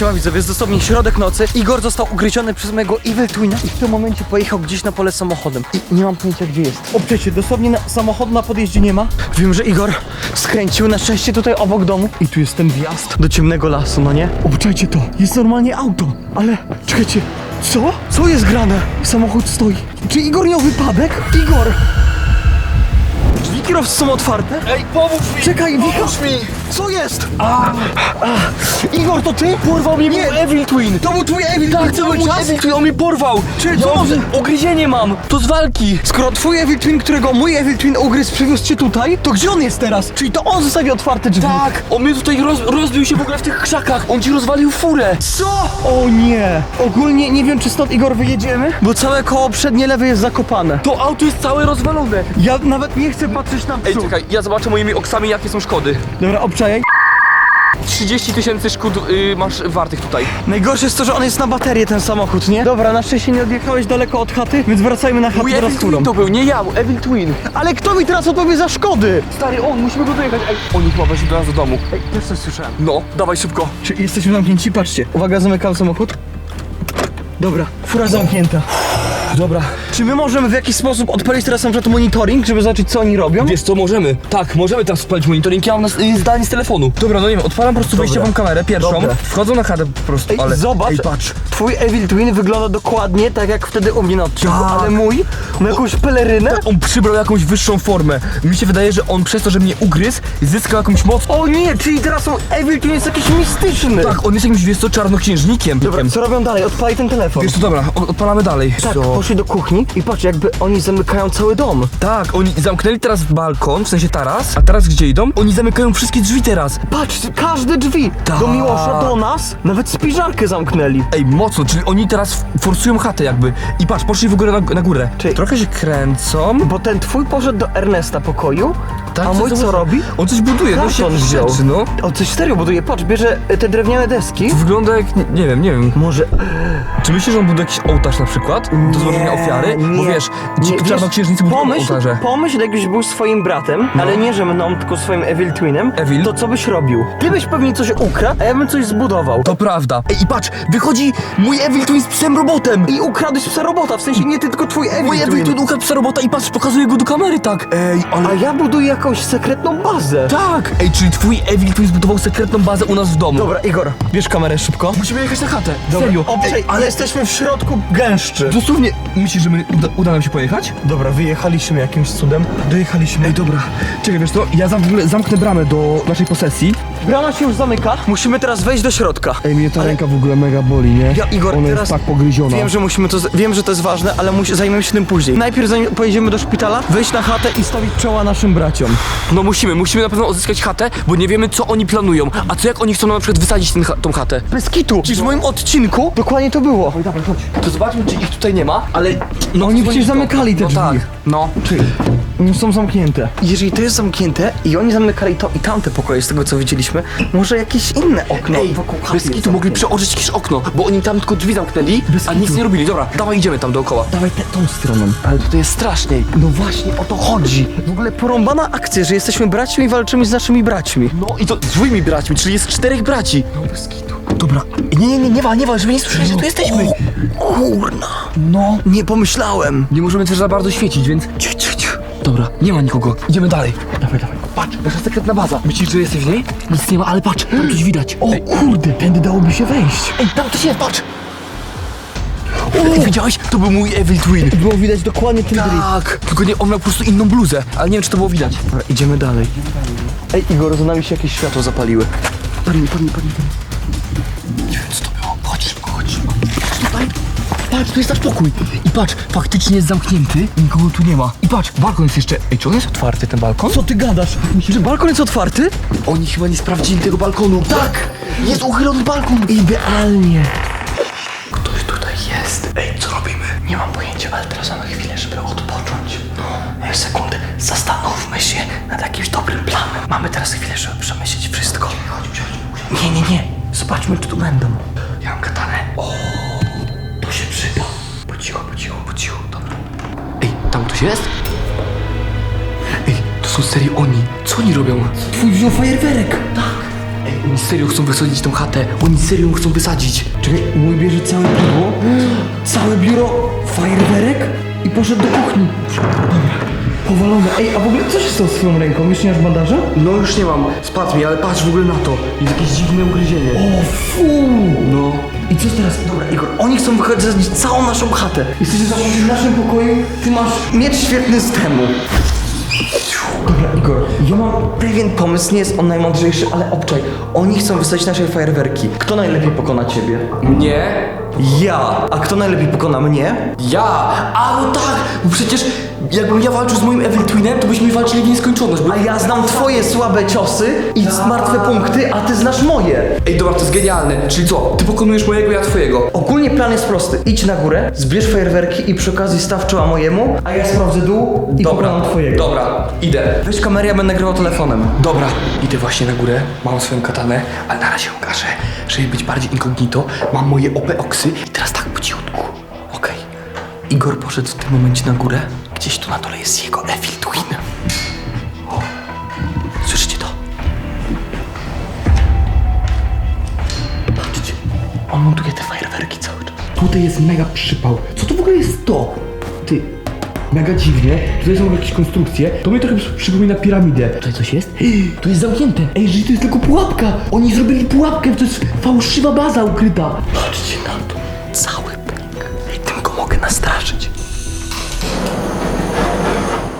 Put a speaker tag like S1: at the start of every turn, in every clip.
S1: Siema widzowie, jest dosłownie środek nocy. Igor został ugryziony przez mojego Evil Twina i w tym momencie pojechał gdzieś na pole samochodem. I nie mam pojęcia gdzie jest. Oprzecie, dosłownie na, samochodu na podjeździe nie ma. Wiem, że Igor skręcił na szczęście tutaj obok domu. I tu jest ten wjazd do ciemnego lasu, no nie? Obczajcie to, jest normalnie auto. Ale, czekajcie, co? Co jest grane? Samochód stoi. Czy Igor miał wypadek? Igor! Drzwi kierowcy są otwarte?
S2: Ej, pomóż mi!
S1: Czekaj, Wika!
S2: Pomóż mi!
S1: Co jest? A, Igor, to ty? Porwał mnie
S2: Nie.
S1: mój Evil Twin.
S2: To był twój Evil
S1: Tak,
S2: Twin
S1: to
S2: cały czas?
S1: Evil Twin, on mnie porwał.
S2: Czyli
S1: Ja
S2: co
S1: mam-
S2: może-
S1: Ugryzienie mam. To z walki. Skoro twój Evil Twin, którego mój Evil Twin ugryzł, przywiózł cię tutaj, to gdzie on jest teraz? Czyli to on zostawił otwarte drzwi.
S2: Tak! On mnie tutaj roz, rozbił się w ogóle w tych krzakach! On ci rozwalił furę!
S1: Co? O nie. Ogólnie nie wiem, czy stąd, Igor, wyjedziemy, bo całe koło przednie lewe jest zakopane.
S2: To auto jest całe rozwalone!
S1: Ja nawet nie chcę patrzeć na
S2: Ej,
S1: przód.
S2: czekaj, ja zobaczę moimi oksami jakie są szkody.
S1: Dobra, obczajaj.
S2: 30 tysięcy szkód y, masz wartych tutaj.
S1: Najgorsze jest to, że on jest na baterię, ten samochód, nie? Dobra, na szczęście nie odjechałeś daleko od chaty, więc wracajmy na chatę
S2: Mój
S1: teraz
S2: Evil. Twin to był, nie ja, Evil Twin.
S1: Ale kto mi teraz odpowie za szkody?
S2: Stary, on, musimy go dojechać. Ej, oni chyba weszli do nas do domu.
S1: Ej, też coś słyszałem.
S2: No, dawaj szybko.
S1: Czy jesteśmy zamknięci? Patrzcie. Uwaga, zamykam samochód. Dobra, fura zamknięta.
S2: Dobra.
S1: Czy my możemy w jakiś sposób odpalić teraz na przykład monitoring, żeby zobaczyć co oni robią?
S2: Wiesz co, możemy. Tak, możemy teraz spalić monitoring, ja mam nas, y, zdalnie z telefonu. Dobra, no nie wiem, odpalam po prostu wejściową kamerę, pierwszą.
S1: Dobra.
S2: Wchodzą na chatę po prostu,
S1: Ej,
S2: ale...
S1: zobacz,
S2: Ej, patrz.
S1: twój Evil Twin wygląda dokładnie tak jak wtedy u mnie na odcinku,
S2: Tak.
S1: ale mój ma jakąś pelerynę.
S2: On przybrał jakąś wyższą formę. Mi się wydaje, że on przez to, że mnie ugryzł, zyskał jakąś moc.
S1: O nie, czyli teraz są Evil Twin jest jakiś mistyczny.
S2: Tak, on jest jakimś, wiesz co, czarnoksiężnikiem.
S1: Dobra, co robią dalej? Odpalaj ten telefon.
S2: Wiesz co, dobra, od- odpalamy dalej.
S1: tak,
S2: Co?
S1: Poszli do kuchni i patrz, jakby oni zamykają cały dom.
S2: Tak, oni zamknęli teraz balkon, w sensie taras, a teraz gdzie idą? Oni zamykają wszystkie drzwi teraz.
S1: Patrz, każde drzwi.
S2: Tak.
S1: Do Miłosza, do nas, nawet spiżarkę zamknęli.
S2: Ej, mocno, czyli oni teraz forsują chatę jakby. I patrz, poszli w górę na, na górę.
S1: Czyli-
S2: Trochę się kręcą.
S1: Bo ten twój poszedł do Ernesta pokoju,
S2: Tak,
S1: a mój co robi?
S2: On coś buduje, no się
S1: Karton wziął.
S2: rzeczy, no.
S1: O, coś serio buduje. Patrz, bierze e, te drewniane deski.
S2: Wygląda jak, nie, nie wiem, nie wiem.
S1: Może...
S2: Czy myślisz, że on buduje jakiś ołtarz na przykład? Do złożenia ofiary? Bo wiesz, ci
S1: wiesz,
S2: czarnoksiężnicy budują
S1: pomyśl,
S2: ołtarze.
S1: pomyśl, jakbyś był swoim bratem, ale nie, że mną, tylko swoim Evil Twinem,
S2: Evil?
S1: to co byś robił? Ty byś pewnie coś ukradł, a ja bym coś zbudował.
S2: To prawda. Ej, i patrz, wychodzi mój Evil Twin z psem robotem.
S1: I ukradłeś psa robota, w sensie nie ty, tylko twój Evil
S2: Mój Evil
S1: Twin.
S2: Twin ukradł psa robota i patrz, pokazuje go do kamery, tak. Ej, ale...
S1: A ja buduję jakąś sekretną bazę.
S2: Tak! Ej, czyli twój Evil Twin zbudował sekretną bazę u nas w domu.
S1: Dobra, Igor, bierz kamerę szybko.
S2: Musimy jechać na chatę. Serio.
S1: Obczaj,
S2: Ej,
S1: ale jesteśmy w środku gęszczy.
S2: Dosłownie, myślisz, że my uda, uda nam się pojechać?
S1: Dobra, wyjechaliśmy jakimś cudem. Dojechaliśmy.
S2: Ej, dobra. Czekaj, wiesz co, ja zam, w ogóle zamknę bramę do naszej posesji.
S1: Brama się już zamyka. Musimy teraz wejść do środka.
S2: Ej, mnie ta ręka w ogóle mega boli, nie?
S1: Ja, Igor,
S2: Ona
S1: teraz
S2: jest tak pogryziona.
S1: Wiem, że musimy to. z- Wiem, że to jest ważne, ale musi, zajmiemy się tym później. Najpierw zanim pojedziemy do szpitala, wejść na chatę i stawić czoła naszym braciom.
S2: No musimy, musimy na pewno odzyskać chatę, bo nie wiemy co oni planują. A co jak oni chcą na przykład wysadzić ten, cha- tą chatę?
S1: Bez kitu! Przecież w moim odcinku dokładnie to było.
S2: To zobaczmy, czy ich tutaj nie ma, ale... No
S1: Oni przecież
S2: to.
S1: zamykali te
S2: no
S1: drzwi.
S2: tak, no.
S1: Czyli one są zamknięte. Jeżeli to jest zamknięte i oni zamykali to i tamte pokoje, z tego co widzieliśmy, może jakieś inne okno
S2: Ej,
S1: wokół chaty
S2: bez
S1: jest
S2: kitu mogli
S1: zamknięte.
S2: przeoczyć jakieś okno, bo oni tam tylko drzwi zamknęli,
S1: Bez
S2: a nic
S1: kitu.
S2: nie robili. Dobra, dawaj idziemy tam dookoła.
S1: Dawaj te, tą stroną.
S2: Ale tutaj jest straszniej.
S1: No właśnie, o to chodzi. W ogóle porąbana akcja, że jesteśmy braćmi i walczymy z naszymi braćmi.
S2: No i to z braćmi, czyli jest czterech braci. No bez kitu. Dobra, nie, nie, nie, nie ma, nie ma, żeby nie słyszeli, że tu jesteśmy.
S1: Kurna. No, nie pomyślałem.
S2: Nie możemy też za bardzo świecić, więc ciu, ciu, ciu. Dobra, nie ma nikogo. Idziemy dalej. Dawaj, dawaj. Patrz, nasza sekretna baza. Myślisz, że jesteś w niej? Nic nie ma, ale patrz, tam coś widać.
S1: O kurde, tędy dałoby się wejść.
S2: Ej, tam coś jest, patrz. Ty widziałeś? To był mój Evil Twin.
S1: Było widać dokładnie ten drift.
S2: Tak, tylko nie, on miał po prostu inną bluzę, ale nie wiem, czy to było widać.
S1: Dobra, idziemy dalej. Ej, Igor, za nami się jakieś światło zapaliły. Padnij, padnij, padnij.
S2: Nie wiem, co to było. Chodź szybko, chodź szybko. Tutaj. Patrz, tu jest nasz pokój. I patrz, faktycznie jest zamknięty, nikogo tu nie ma. I patrz, balkon jest jeszcze... Ej, czy on jest otwarty, ten balkon?
S1: Co ty gadasz? Czy balkon jest otwarty?
S2: Oni chyba nie sprawdzili tego balkonu. Tak! Jest uchylony balkon.
S1: Idealnie.
S2: Ktoś tutaj jest. Ej, co robimy?
S1: Nie mam pojęcia, ale teraz mamy chwilę, żeby odpocząć. No, sekundę. Zastanówmy się nad jakimś dobrym planem. Mamy teraz chwilę, żeby przemyśleć wszystko. Chodź, chodź. Nie, nie, nie. Zobaczmy, czy tu będą. Ja mam katanę. O, to się przyda. Po cichu, po cichu, po cichu. Dobra.
S2: Ej, tam ktoś jest? Ej, to są serio oni. Co oni robią?
S1: Twój wziął fajerwerek. Tak.
S2: Ej, oni serio chcą wysadzić tą chatę. Oni serio chcą wysadzić.
S1: Czekaj, mój bierze całe biuro, całe biuro, fajerwerek i poszedł do kuchni. Dobra, powalone. Ej, a w ogóle co się stało z twoją ręką? Już nie masz bandaża?
S2: No już nie mam, spadł mi, ale patrz w ogóle na to. Jest jakieś dziwne ugryzienie.
S1: O fu!
S2: No.
S1: I co teraz? Dobra, Igor, oni chcą wychodzić całą naszą chatę. Jesteś zamknięty w naszym pokoju, ty masz miecz świetny z temu. Dobra, Igor, ja mam pewien pomysł, nie jest on najmądrzejszy, ale obczaj. Oni chcą wysadzić nasze fajerwerki. Kto najlepiej pokona ciebie?
S2: Nie?
S1: Ja. A kto najlepiej pokona mnie?
S2: Ja! A no tak! Bo przecież jakbym ja walczył z moim Evil Twinem, to byśmy walczyli w nieskończoność, bo...
S1: A ja znam twoje słabe ciosy i martwe punkty, a ty znasz moje.
S2: Ej, dobra, to jest genialne. Czyli co? Ty pokonujesz mojego, ja twojego.
S1: Ogólnie plan jest prosty. Idź na górę, zbierz fajerwerki i przy okazji staw czoła mojemu, a ja sprawdzę dół i pokonam twojego.
S2: Dobra, idę.
S1: Weź kamerę, ja będę nagrywał telefonem.
S2: Dobra, idę właśnie na górę, mam swoją katanę, ale na razie okażę, żeby być bardziej incognito, mam moje I teraz tak po cichutku. Okej.
S1: Igor poszedł w tym momencie na górę. Gdzieś tu na dole jest jego Evil Twin. O, słyszycie to? Patrzcie, on montuje te fajerwerki cały czas.
S3: Tutaj jest mega przypał. Co to w ogóle jest to? Ty, mega dziwnie. Tutaj są jakieś konstrukcje. To mnie trochę przy- przypomina piramidę. Tutaj coś jest? To jest zamknięte. Ej, że to jest tylko pułapka. Oni zrobili pułapkę, to jest fałszywa baza ukryta.
S1: Patrzcie na to. Cały pęk. Tym go mogę nastraszyć.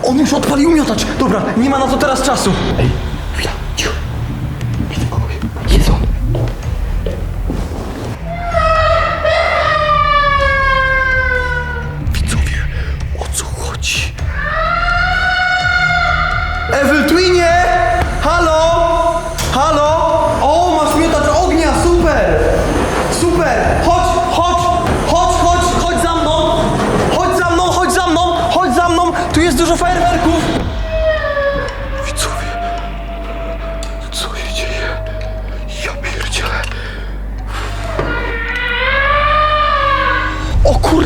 S1: On już odpalił miotacz. Dobra, nie ma na to teraz czasu.
S3: Ej,
S1: fajerwerków! Widzowie, co się dzieje? Ja pierdzielę. O kur...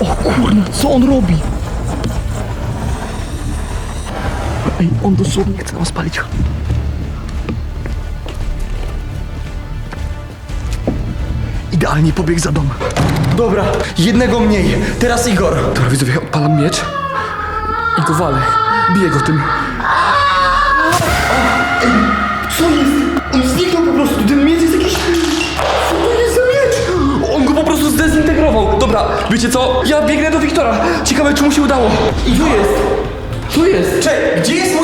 S3: O kurna, co on robi? Ej, on dosłownie chce nam spalić.
S1: Idealnie pobiegł za dom. Dobra, jednego mniej. Teraz Igor.
S2: Dobra, widzowie, odpalam miecz go walę. Biję go tym.
S3: Co jest? On zniknął po prostu, ten miecz jest jakiś... Co to jest za miecz?
S2: On go po prostu zdezintegrował. Dobra, wiecie co? Ja biegnę do Wiktora. Ciekawe, czy mu się udało.
S1: I tu jest.
S3: Co jest?
S1: Czekaj, gdzie jest mój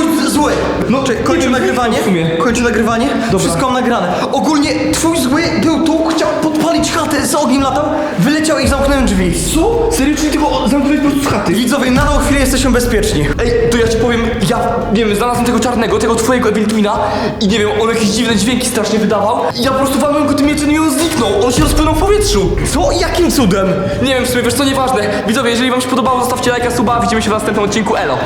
S1: czekaj, kończę nagrywanie.
S2: w sumie.
S1: Kończę nagrywanie. Wszystko mam nagrane. Ogólnie twój zły był tu, chciał podpalić chatę, z ogniem latał, wyleciał i zamknąłem drzwi.
S3: Co? Serio, czyli tylko zamknąłeś po prostu z chaty?
S1: Widzowie, na tą chwilę jesteśmy bezpieczni.
S2: Ej, to ja ci powiem, ja, nie wiem, znalazłem tego czarnego, tego twojego Evil Twina i nie wiem, on jakieś dziwne dźwięki strasznie wydawał i ja po prostu walnąłem go tym mieczem i on zniknął. On się rozpłynął w powietrzu.
S1: Co? Jakim cudem?
S2: Nie wiem, w sumie, wiesz co, nieważne. Widzowie, jeżeli wam się podobało, zostawcie lajka, suba, widzimy się w następnym odcinku, elo.